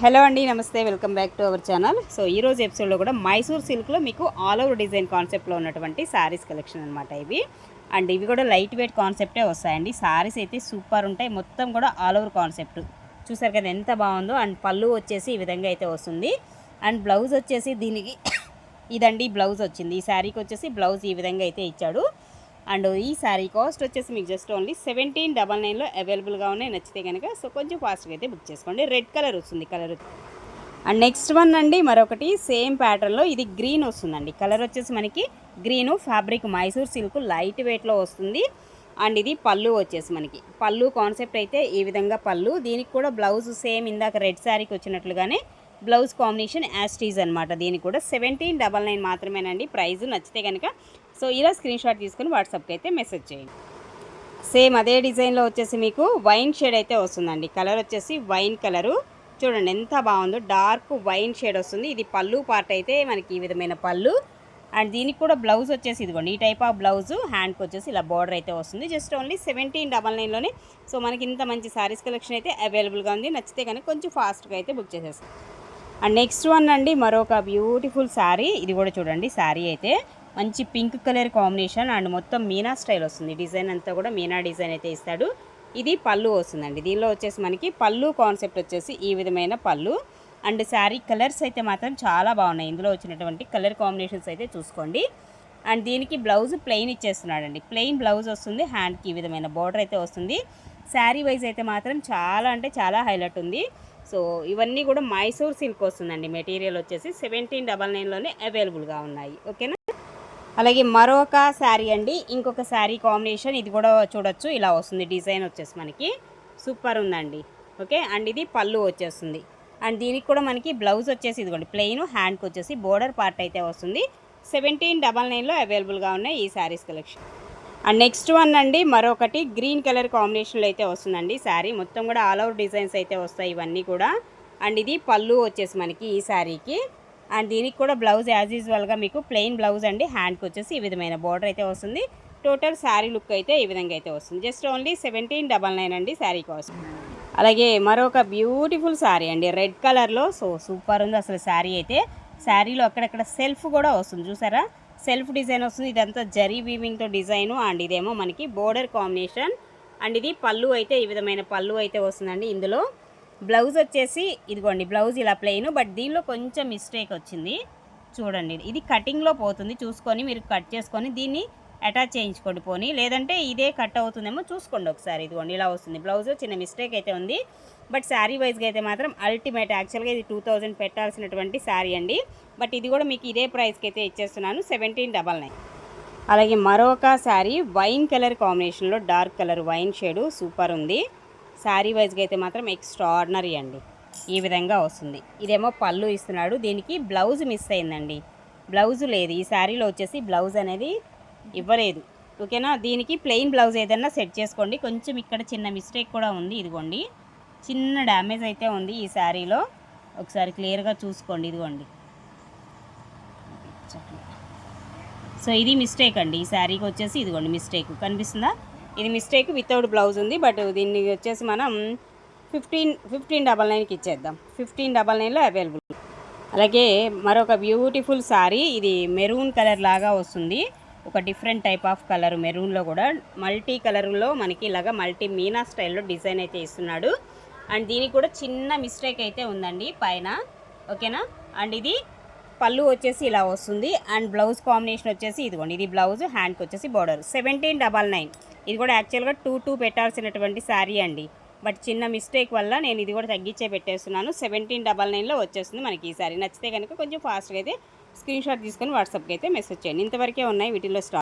Hello అండి నమస్తే welcome back to our channel. So ఈ రోజు ఎపిసోడ్లో కూడా మైసూర్ సిల్క్లో మీకు ఆల్ ఓవర్ డిజైన్ కాన్సెప్ట్లో ఉన్నటువంటి శారీస్ కలెక్షన్ అనమాట ఇవి. అండ్ ఇవి కూడా లైట్ వెయిట్ కాన్సెప్టే వస్తాయండి. శారీస్ అయితే సూపర్ ఉంటాయి. మొత్తం కూడా ఆల్ ఓవర్ కాన్సెప్ట్ చూసారు కదా ఎంత బాగుందో. అండ్ పళ్ళు వచ్చేసి ఈ విధంగా అయితే వస్తుంది. అండ్ బ్లౌజ్ వచ్చేసి దీనికి ఇదండి బ్లౌజ్ వచ్చింది. ఈ శారీకి వచ్చేసి బ్లౌజ్ ఈ విధంగా అయితే ఇచ్చాడు. అండ్ ఈ శారీ కాస్ట్ వచ్చేసి మీకు జస్ట్ ఓన్లీ సెవెంటీన్ డబల్ నైన్లో అవైలబుల్గా ఉన్నాయి. నచ్చితే కనుక సో కొంచెం ఫాస్ట్గా అయితే బుక్ చేసుకోండి. రెడ్ కలర్ వస్తుంది కలర్. అండ్ నెక్స్ట్ వన్ అండి మరొకటి సేమ్ ప్యాటర్న్లో ఇది గ్రీన్ వస్తుందండి. కలర్ వచ్చేసి మనకి green fabric Mysore silk light వెయిట్లో వస్తుంది. అండ్ ఇది పళ్ళు వచ్చేసి మనకి. పళ్ళు కాన్సెప్ట్ అయితే ఈ విధంగా పళ్ళు. దీనికి కూడా బ్లౌజ్ సేమ్ ఇందాక రెడ్ శారీకి వచ్చినట్లుగానే బ్లౌజ్ కాంబినేషన్ యాస్టీజ్ అనమాట దీనికి కూడా సెవెంటీన్ డబల్ నైన్ మాత్రమేనండి. ప్రైస్ నచ్చితే కనుక సో ఇలా స్క్రీన్ షాట్ తీసుకుని వాట్సాప్కి అయితే మెసేజ్ చేయండి. సేమ్ అదే డిజైన్లో వచ్చేసి మీకు వైన్ షేడ్ అయితే వస్తుందండి. కలర్ వచ్చేసి వైన్ కలరు. చూడండి ఎంత బాగుందో. డార్క్ వైన్ షేడ్ వస్తుంది. ఇది పళ్ళు పార్ట్ అయితే మనకి ఈ విధమైన పళ్ళు. అండ్ దీనికి కూడా బ్లౌజ్ వచ్చేసి ఇదిగోండి. ఈ టైప్ ఆఫ్ బ్లౌజ్ హ్యాండ్కి వచ్చేసి ఇలా బార్డర్ అయితే వస్తుంది. జస్ట్ ఓన్లీ సెవెంటీన్ డబల్ నైన్లోనే. సో మనకి ఇంత మంచి శారీస్ కలెక్షన్ అయితే అవైలబుల్గా ఉంది. నచ్చితే కానీ కొంచెం ఫాస్ట్గా అయితే బుక్ చేసేస్తాం అండ్ నెక్స్ట్ వన్ అండి మరొక బ్యూటిఫుల్ శారీ ఇది కూడా చూడండి. శారీ అయితే మంచి పింక్ కలర్ కాంబినేషన్ అండ్ మొత్తం మీనా స్టైల్ వస్తుంది. డిజైన్ అంతా కూడా మీనా డిజైన్ అయితే ఇస్తాడు. ఇది పళ్ళు వస్తుందండి. దీనిలో వచ్చేసి మనకి పళ్ళు కాన్సెప్ట్ వచ్చేసి ఈ విధమైన పళ్ళు. అండ్ శారీ కలర్స్ అయితే మాత్రం చాలా బాగున్నాయి. ఇందులో వచ్చినటువంటి కలర్ కాంబినేషన్స్ అయితే చూసుకోండి. అండ్ దీనికి బ్లౌజ్ ప్లెయిన్ ఇచ్చేస్తున్నాడండి. ప్లెయిన్ బ్లౌజ్ వస్తుంది. హ్యాండ్కి ఈ విధమైన బార్డర్ అయితే వస్తుంది. శారీ వైజ్ అయితే మాత్రం చాలా అంటే చాలా హైలైట్ ఉంది. సో ఇవన్నీ కూడా మైసూర్ సిల్క్ వస్తుందండి. మెటీరియల్ వచ్చేసి సెవెంటీన్ డబల్ నైన్లోనే అవైలబుల్గా ఉన్నాయి. ఓకేనా? అలాగే మరొక శారీ అండి. ఇంకొక శారీ కాంబినేషన్. ఇది కూడా చూడొచ్చు. ఇలా వస్తుంది. డిజైన్ వచ్చేసి మనకి సూపర్ ఉందండి. ఓకే? అండ్ ఇది పళ్ళు వచ్చేస్తుంది. అండ్ దీనికి కూడా మనకి బ్లౌజ్ వచ్చేసి ఇదిగోండి. ప్లెయిన్ హ్యాండ్కి వచ్చేసి బోర్డర్ పార్ట్ అయితే వస్తుంది. సెవెంటీన్ డబల్ నైన్లో అవైలబుల్గా ఉన్నాయి ఈ saris collection. And next one అండి. మరొకటి గ్రీన్ కలర్ కాంబినేషన్లో అయితే వస్తుందండి శారీ. మొత్తం కూడా ఆల్ ఓవర్ డిజైన్స్ అయితే వస్తాయి ఇవన్నీ కూడా. అండ్ ఇది పళ్ళు వచ్చేసి మనకి ఈ శారీకి. అండ్ దీనికి కూడా బ్లౌజ్ యాజ్ యూజువల్గా మీకు ప్లెయిన్ బ్లౌజ్ అండి. హ్యాండ్కి వచ్చేసి ఈ విధమైన బార్డర్ అయితే వస్తుంది. టోటల్ శారీ లుక్ అయితే ఈ విధంగా అయితే వస్తుంది. Just only seventeen double nine అండి శారీ కాస్ట్. అలాగే మరొక బ్యూటిఫుల్ శారీ అండి. రెడ్ కలర్లో సో సూపర్ ఉంది అసలు శారీ అయితే. శారీలో అక్కడక్కడ సెల్ఫ్ కూడా వస్తుంది. చూసారా? సెల్ఫ్ డిజైన్ వస్తుంది. ఇదంతా జరీ వీవింగ్తో డిజైను అండ్ ఇదేమో మనకి బోర్డర్ కాంబినేషన్. అండ్ ఇది పళ్ళు అయితే ఈ విధమైన పళ్ళు అయితే వస్తుందండి ఇందులో. బ్లౌజ్ వచ్చేసి ఇదిగోండి బ్లౌజ్ ఇలా ప్లెయిన్ బట్ దీనిలో కొంచెం మిస్టేక్ వచ్చింది. చూడండి ఇది కటింగ్లో పోతుంది. చూసుకొని మీరు కట్ చేసుకొని దీన్ని అటాచ్ చేయించుకోండి పోనీ. లేదంటే ఇదే కట్ అవుతుందేమో చూసుకోండి ఒకసారి. ఇదిగోండి ఇలా వస్తుంది. బ్లౌజ్ చిన్న మిస్టేక్ అయితే ఉంది. బట్ శారీ వైజ్గా అయితే మాత్రం అల్టిమేట్ యాక్చువల్గా ఇది టూ థౌజండ్ పెట్టాల్సినటువంటి శారీ అండి. బట్ ఇది కూడా మీకు ఇదే ప్రైస్కి అయితే ఇచ్చేస్తున్నాను. సెవెంటీన్ డబల్ నైన్ అలాగే మరొక శారీ వైన్ కలర్ కాంబినేషన్లో dark colour wine shade super ఉంది. శారీ వైజ్గా అయితే మాత్రం ఎక్స్ట్రాడినరీ అండి. ఈ విధంగా వస్తుంది. ఇదేమో పళ్ళు ఇస్తున్నాడు. దీనికి బ్లౌజ్ మిస్ అయిందండి. బ్లౌజ్ లేదు. ఈ శారీలో వచ్చేసి బ్లౌజ్ అనేది ఇవ్వలేదు. ఓకేనా దీనికి ప్లెయిన్ బ్లౌజ్ ఏదైనా సెట్ చేసుకోండి. కొంచెం ఇక్కడ చిన్న మిస్టేక్ కూడా ఉంది ఇదిగోండి. చిన్న డ్యామేజ్ అయితే ఉంది ఈ శారీలో. ఒకసారి క్లియర్గా చూసుకోండి ఇదిగోండి. సో ఇది మిస్టేక్ అండి. ఈ శారీకి వచ్చేసి ఇదిగోండి మిస్టేక్ కనిపిస్తుందా? ఇది మిస్టేక్ వితౌట్ బ్లౌజ్ ఉంది బట్ దీన్ని వచ్చేసి మనం ఫిఫ్టీన్ ఫిఫ్టీన్ డబల్ నైన్కి ఇచ్చేద్దాం. ఫిఫ్టీన్ డబల్ నైన్లో అవైలబుల్ అలాగే మరొక బ్యూటిఫుల్ శారీ ఇది మెరూన్ కలర్ లాగా వస్తుంది. ఒక డిఫరెంట్ టైప్ ఆఫ్ కలర్ మెరూన్లో కూడా. మల్టీ కలర్లో మనకి ఇలాగా మల్టీ మీనా స్టైల్లో డిజైన్ అయితే ఇస్తున్నాడు. అండ్ దీనికి కూడా చిన్న మిస్టేక్ అయితే ఉందండి పైన. ఓకేనా అండ్ ఇది పళ్ళు వచ్చేసి ఇలా వస్తుంది. అండ్ బ్లౌజ్ కాంబినేషన్ వచ్చేసి ఇదిగోండి. ఇది బ్లౌజ్ హ్యాండ్కి వచ్చేసి బార్డర్. Seventeen double nine. ఇది కూడా యాక్చువల్గా టూ టూ పెట్టాల్సినటువంటి శారీ అండి. బట్ చిన్న మిస్టేక్ వల్ల నేను ఇది కూడా తగ్గించే పెట్టేస్తున్నాను. సెవెంటీన్ డబల్ నైన్లో వచ్చేస్తుంది మనకి ఈ శారీ. నచ్చితే కనుక కొంచెం ఫాస్ట్గా అయితే స్క్రీన్ షాట్ తీసుకొని వాట్సాప్కి అయితే మెసేజ్ చేయండి. ఇంతవరకే ఉన్నాయి వీటిలో స్టాక్.